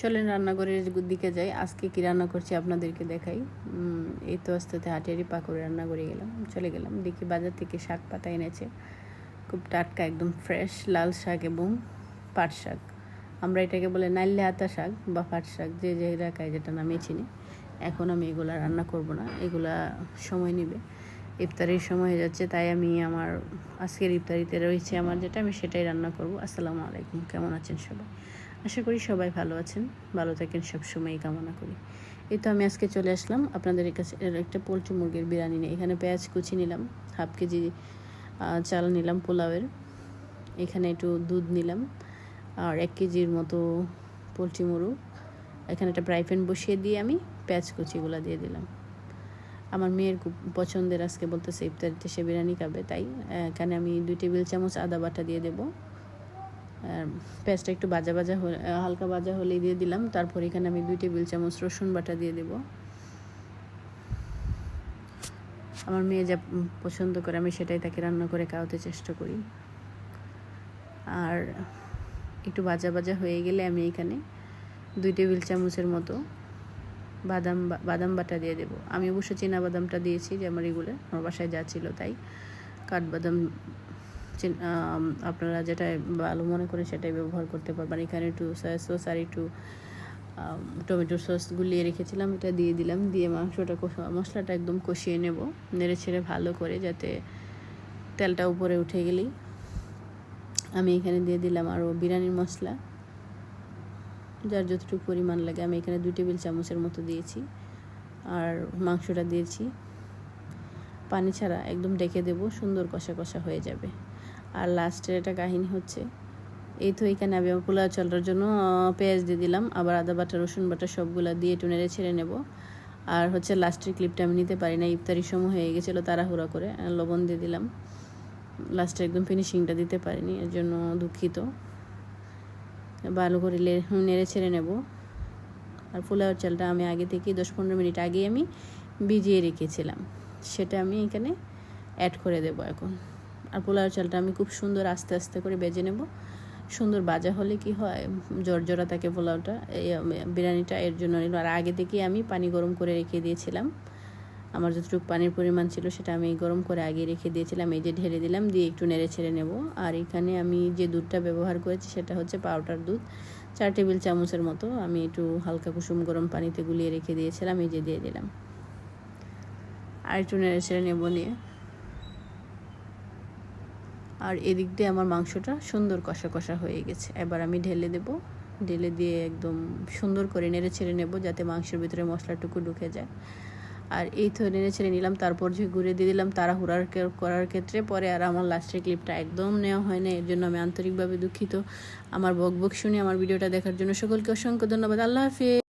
চলেন রান্নাঘরের দিকে যাই। আজকে কি রান্না করছি আপনাদেরকে দেখাই। এই তো আস্তে আস্তে হাটিয়ারি পাকড়ে রান্না করে গেলাম, চলে গেলাম। দেখি বাজার থেকে শাক পাতা এনেছে। খুব টাটকা, একদম ফ্রেশ লাল শাক এবং পাট শাক। আমরা এটাকে বলে নাইলে আতা শাক বা পাট শাক, যে যে এলাকায় যেটা নামে চিনি। এখন আমি এগুলা রান্না করব না, এগুলা সময় নেবে। ইফতারির সময় হয়ে যাচ্ছে, তাই আমি আমার, আজকের ইফতারিতে রয়েছে আমার যেটা, আমি সেটাই রান্না করব। আসসালামু আলাইকুম, কেমন আছেন সবাই? আশা করি সবাই ভালো আছেন। ভালো থাকেন, সবসময়ই কামনা করি। এই তো আমি আজকে চলে আসলাম আপনাদের কাছে একটা পোলট্রি মুরগির বিরিয়ানি নিয়ে। এখানে পেঁয়াজ কুচি নিলাম, হাফ কেজি চাল নিলাম পোলাওয়ের। এখানে একটু দুধ নিলাম আর এক কেজির মতো পোলট্রি মুরগ। এখানে একটা ফ্রাই প্যান বসিয়ে দিয়ে আমি পেঁয়াজ কুচিগুলো দিয়ে দিলাম। আমার মেয়ের খুব পছন্দের, আজকে বলতেছে ইফতারিতে সে বিরিয়ানি খাবে, তাই এখানে আমি দুই টেবিল চামচ আদা বাটা দিয়ে দেবো। পেঁয়াজটা একটু ভাজা ভাজা হলে হালকা ভাজা হলেই দিয়ে দিলাম। তারপর এখানে আমি দুই টেবিল চামচ রসুন বাটা দিয়ে দেব। আমার মেয়ে যা পছন্দ করে, আমি সেটাই তাকে রান্না করে খাওয়াতে চেষ্টা করি। আর একটু ভাজা ভাজা হয়ে গেলে আমি এখানে দুই টেবিল চামচের মতো বাদাম বাদাম বাটা দিয়ে দেবো। আমি অবশ্য চীনা বাদামটা দিয়েছি যে আমার এগুলো, আমার বাসায় যা ছিল তাই। কাঠবাদাম আপনারা যেটা ভালো মনে করেন সেটাই ব্যবহার করতে পারবেন। এখানে একটু সয়া সস আর একটু টমেটো সস গুলিয়ে রেখেছিলাম, এটা দিয়ে দিলাম। দিয়ে মাংসটা মশলাটা একদম কষিয়ে নেব, নেড়ে ছেড়ে ভালো করে যাতে তেলটা উপরে উঠে গেলেই। আমি এখানে দিয়ে দিলাম আরও বিরিয়ানির মশলা। যার যতটুকু পরিমাণ লাগে, আমি এখানে দুই টেবিল চামচের মতো দিয়েছি। আর মাংসটা দিয়েছি। পানি ছাড়া একদম ডেকে দেব, সুন্দর কষা কষা হয়ে যাবে। আর লাস্টের একটা কাহিনী হচ্ছে, এই তো এখানে আমি পোলাও চালটার জন্য পেঁয়াজ দিয়ে দিলাম, আবার আদা বাটা, রসুন বাটা সবগুলো দিয়ে নেড়ে ছেড়ে নেব। আর হচ্ছে লাস্টের ক্লিপটা আমি নিতে পারি না ইফতারির সময় হয়ে গেছিল তাড়াহুড়া করে লবণ দিয়ে দিলাম। লাস্টে একদম ফিনিশিংটা দিতে পারিনি, এর জন্য দুঃখিত। ভালো করে নেড়ে ছেড়ে নেব। আর পোলাওয়ের চালটা আমি আগে থেকে দশ পনেরো মিনিট আগে আমি ভিজিয়ে রেখেছিলাম, সেটা আমি এখানে অ্যাড করে দেব এখন। আর পোলাওয়ের চালটা আমি খুব সুন্দর আস্তে আস্তে করে বেজে নেব। সুন্দর বাজা হলে কি হয়, জর্জরা থাকে পোলাওটা, এই বিরিয়ানিটা এর জন্য নিল আর আগে থেকেই আমি পানি গরম করে রেখে দিয়েছিলাম। আমার যতটুকু পানির পরিমাণ ছিল সেটা আমি গরম করে আগে রেখে দিয়েছিলাম, এই যে ঢেলে দিলাম, দিয়ে একটু নেড়ে ছেড়ে নেব। আর এখানে আমি যে দুধটা ব্যবহার করেছি সেটা হচ্ছে পাউডার দুধ। চার টেবিল চামচের মতো আমি একটু হালকা কুসুম গরম পানিতে গুলিয়ে রেখে দিয়েছিলাম, এই যে দিয়ে দিলাম। আর একটু নেড়ে ছেড়ে নেব নিয়ে। আর এদিক দিয়ে আমার মাংসটা সুন্দর কষা কষা হয়ে গেছে। এবার আমি ঢেলে দেব। ঢেলে দিয়ে একদম সুন্দর করে নেড়ে ছেড়ে নেব যাতে মাংসের ভিতরে মশলাটুকু ঢুকে যায়। আর এই তো নেড়ে ছেড়ে নিলাম, তারপর যে ঘুরে দিয়ে দিলাম তাড়াহুড়ার কে- করার ক্ষেত্রে পরে আর আমার লাস্টের ক্লিপটা একদম নেওয়া হয় না এর জন্য আমি আন্তরিকভাবে দুঃখিত। আমার বক বক শুনে আমার ভিডিওটা দেখার জন্য সকলকে অসংখ্য ধন্যবাদ। আল্লাহ হাফিজ।